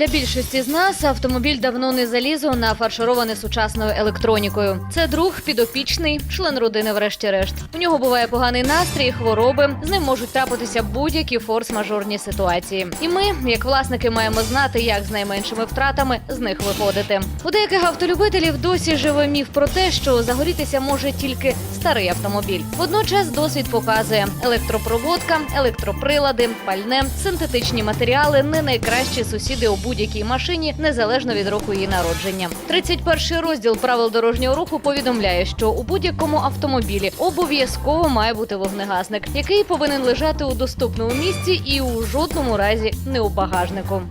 Для більшості з нас автомобіль давно не залізо нафаршироване сучасною електронікою. Це друг підопічний, член родини, врешті-решт. У нього буває поганий настрій, хвороби. З ним можуть трапитися будь-які форс-мажорні ситуації. І ми, як власники, маємо знати, як з найменшими втратами з них виходити. У деяких автолюбителів досі живе міф про те, що загорітися може тільки старий автомобіль. Водночас досвід показує електропроводка, електроприлади, пальне, синтетичні матеріали не найкращі сусіди у будь-якій машині, незалежно від року її народження. 31 розділ правил дорожнього руху повідомляє, що у будь-якому автомобілі обов'язково має бути вогнегасник, який повинен лежати у доступному місці і у жодному разі не у багажнику.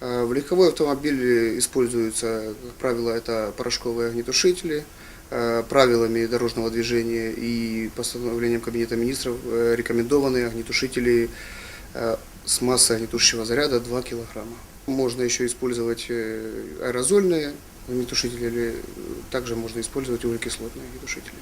Э, В легковой автомобиль используются, как правило, это порошковые огнетушители. Э, Правилами дорожного движения и постановлением Кабинета министров э, рекомендованы огнетушители э, с массой огнетушащего заряда 2 килограмма. Можно еще использовать э, аэрозольные огнетушители, или, э, также можно использовать углекислотные огнетушители.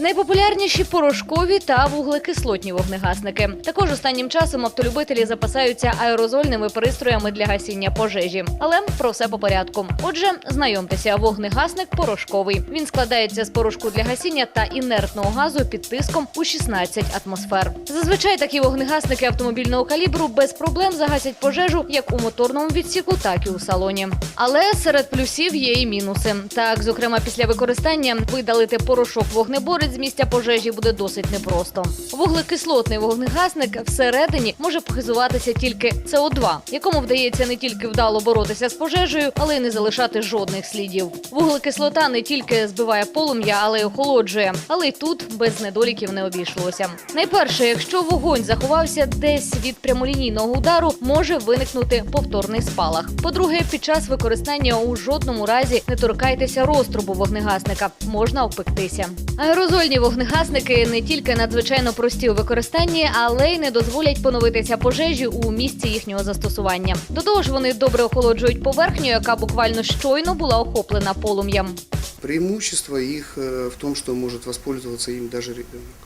Найпопулярніші порошкові та вуглекислотні вогнегасники. Також останнім часом автолюбителі запасаються аерозольними пристроями для гасіння пожежі. Але про все по порядку. Отже, знайомтеся, вогнегасник порошковий. Він складається з порошку для гасіння та інертного газу під тиском у 16 атмосфер. Зазвичай такі вогнегасники автомобільного калібру без проблем загасять пожежу як у моторному відсіку, так і у салоні. Але серед плюсів є і мінуси. Так, зокрема, після використання видалити порошок вогнеборець з місця пожежі буде досить непросто. Вуглекислотний вогнегасник всередині може похизуватися тільки СО2, якому вдається не тільки вдало боротися з пожежею, але й не залишати жодних слідів. Вуглекислота не тільки збиває полум'я, але й охолоджує. Але й тут без недоліків не обійшлося. Найперше, якщо вогонь заховався десь від прямолінійного удару, може виникнути повторний спалах. По-друге, під час використання у жодному разі не торкайтеся розтрубу вогнегасника, можна обпектися. Аерозольні вогнегасники не тільки надзвичайно прості у використанні, але й не дозволять поновитися пожежі у місці їхнього застосування. До того ж, вони добре охолоджують поверхню, яка буквально щойно була охоплена полум'ям. Преимущество их э, в том, что может воспользоваться им даже ребенок.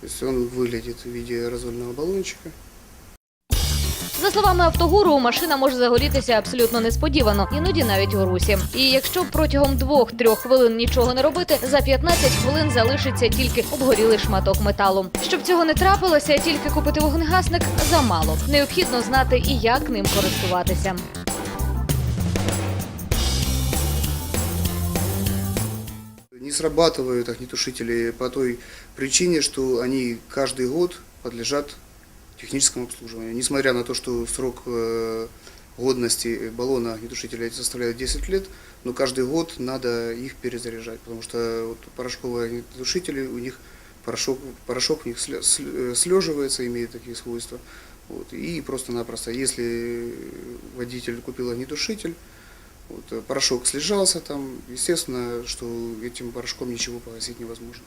То есть он выглядит в виде аэрозольного баллончика. За словами автогуру, машина може загорітися абсолютно несподівано, іноді навіть у русі. І якщо протягом двох-трьох хвилин нічого не робити, за 15 хвилин залишиться тільки обгорілий шматок металу. Щоб цього не трапилося, тільки купити вогнегасник замало. Необхідно знати і як ним користуватися. Не срабатывают огнетушители по той причине, что они каждый год подлежат техническому обслуживанию. Несмотря на то, что срок э, годности баллона огнетушителя составляет 10 лет, но каждый год надо их перезаряжать, потому что вот порошковые огнетушители, у них порошок, порошок у них сле- сле- э, слеживается, имеет такие свойства. Вот, и просто-напросто, если водитель купил огнетушитель, вот, э, порошок слежался там, естественно, что этим порошком ничего погасить невозможно.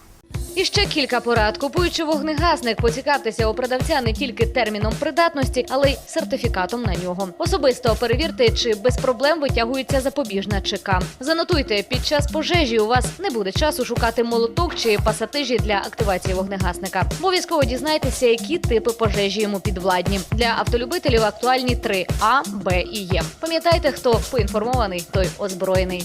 І ще кілька порад. Купуючи вогнегасник, поцікавтеся у продавця не тільки терміном придатності, але й сертифікатом на нього. Особисто перевірте, чи без проблем витягується запобіжна ЧК. Занотуйте, під час пожежі у вас не буде часу шукати молоток чи пасатижі для активації вогнегасника. Обов'язково дізнайтеся, які типи пожежі йому підвладні. Для автолюбителів актуальні три А, Б і Є. Пам'ятайте, хто поінформований, той озброєний.